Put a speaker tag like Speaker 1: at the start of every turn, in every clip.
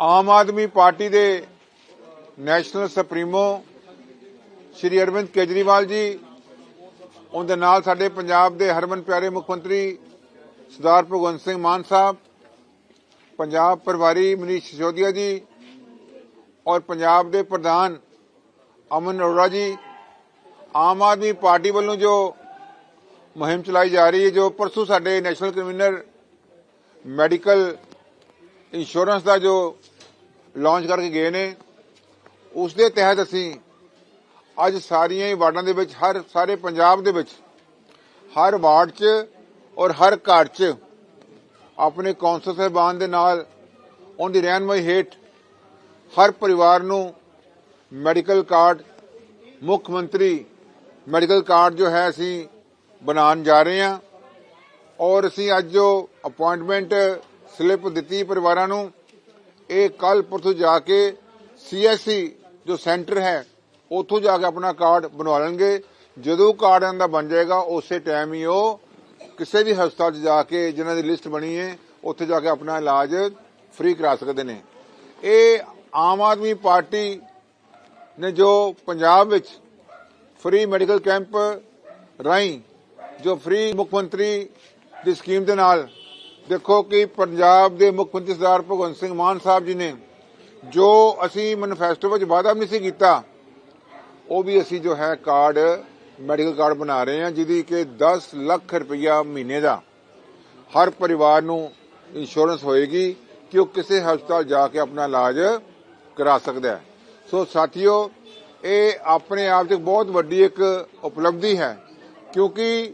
Speaker 1: ਆਮ Aadmi party ਦੇ national supremo Shri Arvind Kejriwal ji, ਉਹਦੇ ਨਾਲ ਸਾਡੇ ਪੰਜਾਬ ਦੇ ਹਰਮਨ ਪਿਆਰੇ ਮੁੱਖ ਮੰਤਰੀ ਸਰਦਾਰ ਭਗਵੰਤ ਸਿੰਘ ਮਾਨ ਸਾਹਿਬ, ਪੰਜਾਬ ਪ੍ਰਭਾਰੀ ਮਨੀਸ਼ ਸਿਸੋਦੀਆ ਜੀ ਔਰ ਪੰਜਾਬ ਦੇ ਪ੍ਰਧਾਨ ਅਮਨ ਅਰੋੜਾ ਜੀ, ਆਮ ਆਦਮੀ ਪਾਰਟੀ ਵੱਲੋਂ ਜੋ ਮੁਹਿੰਮ ਚਲਾਈ ਜਾ ਰਹੀ ਹੈ, ਜੋ ਪਰਸੋਂ ਸਾਡੇ ਨੈਸ਼ਨਲ ਕਨਵੀਨਰ ਮੈਡੀਕਲ ਇੰਸ਼ੋਰੈਂਸ ਦਾ ਜੋ ਲਾਂਚ ਕਰਕੇ ਗਏ ਨੇ ਉਸ ਦੇ ਤਹਿਤ ਅਸੀਂ ਅੱਜ ਸਾਰੀਆਂ ਹੀ ਵਾਰਡਾਂ ਦੇ ਵਿੱਚ, ਹਰ ਸਾਰੇ ਪੰਜਾਬ ਦੇ ਵਿੱਚ, ਹਰ ਵਾਰਡ 'ਚ ਔਰ ਹਰ ਘਰ 'ਚ ਆਪਣੇ ਕੌਂਸਲ ਸਾਹਿਬਾਨ ਦੇ ਨਾਲ, ਉਹਦੀ ਰਹਿਨਮਾਈ ਹੇਠ ਹਰ ਪਰਿਵਾਰ ਨੂੰ ਮੈਡੀਕਲ ਕਾਰਡ ਮੁੱਖ ਮੰਤਰੀ ਮੈਡੀਕਲ ਕਾਰਡ ਜੋ ਹੈ ਅਸੀਂ ਬਣਾਉਣ ਜਾ ਰਹੇ ਹਾਂ। ਔਰ ਅਸੀਂ ਅੱਜ ਜੋ ਅਪਾਇੰਟਮੈਂਟ ਸਲਿੱਪ ਦਿੱਤੀ ਪਰਿਵਾਰਾਂ ਨੂੰ। ਇਹ ਕੱਲ ਪਰਸੋਂ ਜਾ ਕੇ ਸੀਐਸਸੀ ਜੋ ਸੈਂਟਰ ਹੈ, ਉੱਥੋਂ ਜਾ ਕੇ ਆਪਣਾ ਕਾਰਡ ਬਣਵਾ ਲੈਣਗੇ। ਜਦੋਂ ਕਾਰਡ ਇਹਨਾਂ ਦਾ ਬਣ ਜਾਏਗਾ, ਉਸੇ ਟਾਈਮ ਹੀ ਉਹ ਕਿਸੇ ਵੀ ਹਸਪਤਾਲ 'ਚ ਜਾ ਕੇ ਜਿਨ੍ਹਾਂ ਦੀ ਲਿਸਟ ਬਣੀ ਹੈ, ਉੱਥੇ ਜਾ ਕੇ ਆਪਣਾ ਇਲਾਜ ਫ੍ਰੀ ਕਰਾ ਸਕਦੇ ਨੇ। ਇਹ ਆਮ ਆਦਮੀ ਪਾਰਟੀ ਨੇ ਜੋ ਪੰਜਾਬ ਵਿੱਚ ਫ੍ਰੀ ਮੈਡੀਕਲ ਕੈਂਪ ਰਾਹੀਂ ਜੋ ਫ੍ਰੀ ਮੁੱਖ ਮੰਤਰੀ ਦੀ ਸਕੀਮ ਦੇ ਨਾਲ ਦੇਖੋ ਕਿ ਪੰਜਾਬ ਦੇ ਮੁੱਖ ਮੰਤਰੀ ਸਰਦਾਰ ਭਗਵੰਤ ਸਿੰਘ ਮਾਨ ਸਾਹਿਬ ਜੀ ਨੇ ਜੋ ਅਸੀਂ ਮੈਨੀਫੈਸਟੋ ਵਿੱਚ ਵਾਅਦਾ ਨਹੀਂ ਸੀ ਕੀਤਾ, ਉਹ ਵੀ ਅਸੀਂ ਜੋ ਹੈ ਕਾਰਡ, ਮੈਡੀਕਲ ਕਾਰਡ ਬਣਾ ਰਹੇ ਹਾਂ, ਜਿਹਦੀ ਕਿ 10 ਲੱਖ ਰੁਪਈਆ ਮਹੀਨੇ ਦਾ ਹਰ ਪਰਿਵਾਰ ਨੂੰ ਇੰਸ਼ੋਰੈਂਸ ਹੋਏਗੀ ਕਿ ਉਹ ਕਿਸੇ ਹਸਪਤਾਲ ਜਾ ਕੇ ਆਪਣਾ ਇਲਾਜ ਕਰਾ ਸਕਦਾ ਹੈ। ਸੋ ਸਾਥੀਓ, ਇਹ ਆਪਣੇ ਆਪ 'ਚ ਬਹੁਤ ਵੱਡੀ ਇੱਕ ਉਪਲਬਧੀ ਹੈ, ਕਿਉਂਕਿ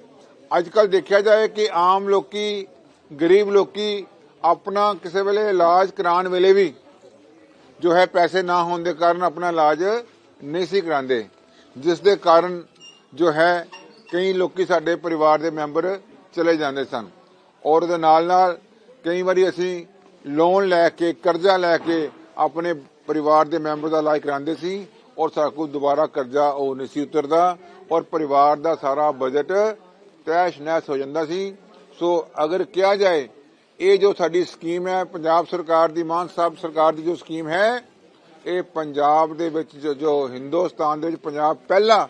Speaker 1: ਅੱਜ ਕੱਲ ਦੇਖਿਆ ਜਾਏ ਕਿ ਆਮ ਲੋਕੀ ਗਰੀਬ ਲੋਕੀ ਆਪਣਾ ਕਿਸੇ ਵੇਲੇ ਇਲਾਜ ਕਰਾਉਣ ਵੇਲੇ ਵੀ ਜੋ ਹੈ ਪੈਸੇ ਨਾ ਹੋਣ ਦੇ ਕਾਰਨ ਆਪਣਾ ਇਲਾਜ ਨਹੀਂ ਸੀ ਕਰਾਉਂਦੇ। ਜਿਸ ਦੇ ਕਾਰਨ ਜੋ ਹੈ ਕਈ ਲੋਕੀ ਸਾਡੇ ਪਰਿਵਾਰ ਦੇ ਮੈਂਬਰ ਚਲੇ ਜਾਂਦੇ ਸਨ ਔਰ ਉਹਦੇ ਨਾਲ ਨਾਲ ਕਈ ਵਾਰੀ ਅਸੀਂ ਲੋਨ ਲੈ ਕੇ, ਕਰਜ਼ਾ ਲੈ ਕੇ ਆਪਣੇ ਪਰਿਵਾਰ ਦੇ ਮੈਂਬਰ ਦਾ ਇਲਾਜ ਕਰਾਉਂਦੇ ਸੀ ਔਰ ਸਾਡੇ ਕੋਲ ਦੁਬਾਰਾ ਕਰਜ਼ਾ ਉਹ ਨਹੀਂ ਸੀ ਉਤਰਦਾ ਔਰ ਪਰਿਵਾਰ ਦਾ ਸਾਰਾ ਬਜਟ ਤੈਸ਼ ਨੈਸ਼ ਹੋ ਜਾਂਦਾ ਸੀ। ਸੋ ਅਗਰ ਕਿਹਾ ਜਾਏ, ਇਹ ਜੋ ਸਾਡੀ ਸਕੀਮ ਹੈ, ਪੰਜਾਬ ਸਰਕਾਰ ਦੀ, ਮਾਨ ਸਾਹਿਬ ਸਰਕਾਰ ਦੀ ਜੋ ਸਕੀਮ ਹੈ, ਇਹ ਪੰਜਾਬ ਦੇ ਵਿੱਚ ਜੋ- ਹਿੰਦੁਸਤਾਨ ਦੇ ਵਿੱਚ ਪੰਜਾਬ ਪਹਿਲਾ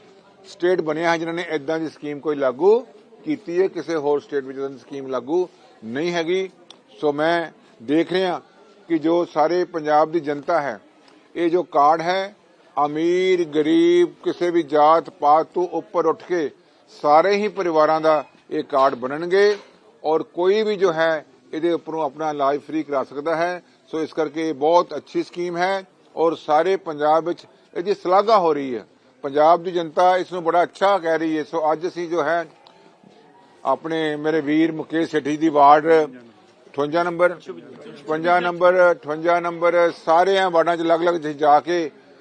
Speaker 1: ਸਟੇਟ ਬਣਿਆ ਹੈ, ਜਿਨ੍ਹਾਂ ਨੇ ਇਦਾਂ ਦੀ ਸਕੀਮ ਕੋਈ ਲਾਗੂ ਕੀਤੀ ਹੈ, ਕਿਸੇ ਹੋਰ ਸਟੇਟ ਵਿੱਚ ਇਦਾਂ ਦੀ ਸਕੀਮ ਲਾਗੂ ਨਹੀਂ ਹੈਗੀ। ਸੋ ਮੈਂ ਦੇਖ ਰਿਹਾ ਕਿ ਜੋ ਸਾਰੇ ਪੰਜਾਬ ਦੀ ਜਨਤਾ ਹੈ, ਇਹ ਜੋ ਕਾਰਡ ਹੈ, ਅਮੀਰ, ਗਰੀਬ, ਕਿਸੇ ਵੀ ਜਾਤ ਪਾਤ ਤੋਂ ਉੱਪਰ ਉੱਠ ਕੇ ਸਾਰੇ ਹੀ ਪਰਿਵਾਰਾਂ ਦਾ ਇਹ ਕਾਰਡ ਬਣਨਗੇ। ਔਰ ਕੋਈ ਵੀ ਜੋ ਹੈ, ਇਹਦੇ ਉੱਪਰੋਂ ਆਪਣਾ ਇਲਾਜ ਫ੍ਰੀ ਕਰਾ ਸਕਦਾ ਹੈ। ਸੋ ਇਸ ਕਰਕੇ ਇਹ ਬਹੁਤ ਅੱਛੀ ਸਕੀਮ ਹੈ ਔਰ ਸਾਰੇ ਪੰਜਾਬ ਵਿੱਚ ਇਹਦੀ ਸ਼ਲਾਘਾ ਹੋ ਰਹੀ ਹੈ। ਪੰਜਾਬ ਦੀ ਜਨਤਾ ਇਸ ਨੂੰ ਬੜਾ ਅੱਛਾ ਕਹਿ ਰਹੀ ਹੈ। ਸੋ ਅੱਜ ਅਸੀਂ ਜੋ ਹੈ, ਆਪਣੇ ਮੇਰੇ ਵੀਰ ਮੁਕੇਸ਼ ਸੇਠੀ ਦੀ ਵਾਰਡ 58 ਨੰਬਰ 56 ਨੰਬਰ 58 ਨੰਬਰ ਸਾਰੇ ਆ ਵਾਰਡਾਂ 'ਚ ਅਲੱਗ-ਅਲੱਗ ਅਸੀਂ ਜਾ ਕੇ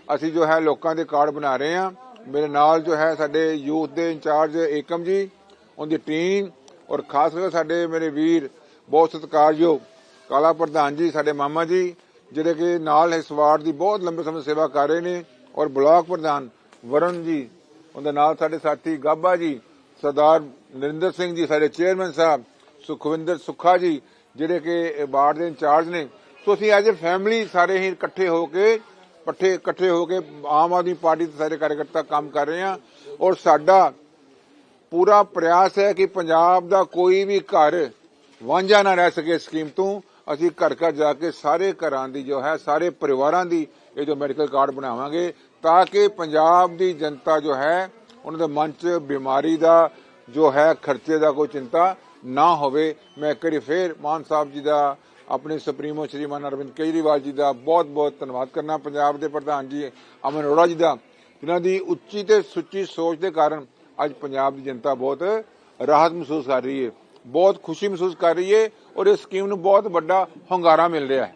Speaker 1: ਅਸੀਂ ਜੋ ਹੈ ਲੋਕਾਂ ਦੇ ਕਾਰਡ ਬਣਾ ਰਹੇ ਹਾਂ। ਮੇਰੇ ਨਾਲ ਜੋ ਹੈ ਸਾਡੇ ਯੂਥ ਦੇ ਇੰਚਾਰਜ ਏਕਮ ਜੀ, ਉਹਦੀ ਟੀਮ ਔਰ ਖਾਸ ਕਰਕੇ ਸਾਡੇ ਮੇਰੇ ਵੀਰ ਬਹੁਤ ਸਤਿਕਾਰਯੋਗ ਕਾਲਾ ਪ੍ਰਧਾਨ ਜੀ, ਸਾਡੇ ਮਾਮਾ ਜੀ, ਜਿਹੜੇ ਕਿ ਨਾਲ ਇਸ ਵਾਰਡ ਦੀ ਬਹੁਤ ਲੰਬੇ ਸਮੇਂ ਸੇਵਾ ਕਰ ਰਹੇ ਨੇ ਔਰ ਬਲਾਕ ਪ੍ਰਧਾਨ ਵਰਨ ਜੀ, ਉਹਦੇ ਨਾਲ ਸਾਡੇ ਸਾਥੀ ਗਾਬਾ ਜੀ, ਸਰਦਾਰ ਨਰਿੰਦਰ ਸਿੰਘ ਜੀ, ਸਾਡੇ ਚੇਅਰਮੈਨ ਸਾਹਿਬ ਸੁਖਵਿੰਦਰ ਸੁੱਖਾ ਜੀ, ਜਿਹੜੇ ਕਿ ਵਾਰਡ ਦੇ ਇੰਚਾਰਜ ਨੇ। ਸੋ ਅਸੀਂ ਐਜ਼ ਅ ਫੈਮਿਲੀ ਸਾਰੇ ਹੀ ਇਕੱਠੇ ਹੋ ਕੇ ਪੱਠੇ ਇਕੱਠੇ ਹੋ ਕੇ ਆਮ ਆਦਮੀ ਪਾਰਟੀ ਦੇ ਸਾਰੇ ਕਾਰਜਕਰਤਾ ਕੰਮ ਕਰ ਰਹੇ ਹਾਂ ਔਰ ਸਾਡਾ ਪੂਰਾ ਪ੍ਰਯਾਸ ਹੈ ਕਿ ਪੰਜਾਬ ਦਾ ਕੋਈ ਵੀ ਘਰ ਵਾਂਝਾ ਨਾ ਰਹਿ ਸਕੇ ਸਕੀਮ ਤੋਂ। ਅਸੀਂ ਘਰ ਘਰ ਜਾ ਕੇ ਸਾਰੇ ਘਰਾਂ ਦੀ ਜੋ ਹੈ, ਸਾਰੇ ਪਰਿਵਾਰਾਂ ਦੀ ਇਹ ਜੋ ਮੈਡੀਕਲ ਕਾਰਡ ਬਣਾਵਾਂਗੇ ਤਾਂ ਕਿ ਪੰਜਾਬ ਦੀ ਜਨਤਾ ਜੋ ਹੈ, ਉਹਨਾਂ ਦੇ ਮਨ 'ਚ ਬਿਮਾਰੀ ਦਾ ਜੋ ਹੈ, ਖਰਚੇ ਦਾ ਕੋਈ ਚਿੰਤਾ ਨਾ ਹੋਵੇ। ਮੈਂ ਇੱਕ ਵਾਰੀ ਫੇਰ ਮਾਨ ਸਾਹਿਬ ਜੀ ਦਾ, ਆਪਣੇ ਸੁਪਰੀਮੋ ਸ਼੍ਰੀਮਾਨ ਅਰਵਿੰਦ ਕੇਜਰੀਵਾਲ ਜੀ ਦਾ ਬਹੁਤ ਬਹੁਤ ਧੰਨਵਾਦ ਕਰਨਾ। ਪੰਜਾਬ ਦੇ ਪ੍ਰਧਾਨ ਜੀ ਅਮਨ ਅਰੋੜਾ ਜੀ ਦਾ, ਜਿਨ੍ਹਾਂ ਦੀ ਉੱਚੀ ਤੇ ਸੁੱਚੀ ਸੋਚ ਦੇ ਕਾਰਨ ਅੱਜ ਪੰਜਾਬ ਦੀ ਜਨਤਾ ਬਹੁਤ ਰਾਹਤ ਮਹਿਸੂਸ ਕਰ ਰਹੀ ਹੈ, ਬਹੁਤ ਖੁਸ਼ੀ ਮਹਿਸੂਸ ਕਰ ਰਹੀ ਹੈ ਔਰ ਇਸ ਸਕੀਮ ਨੂੰ ਬਹੁਤ ਵੱਡਾ ਹੁੰਗਾਰਾ ਮਿਲ ਰਿਹਾ ਹੈ।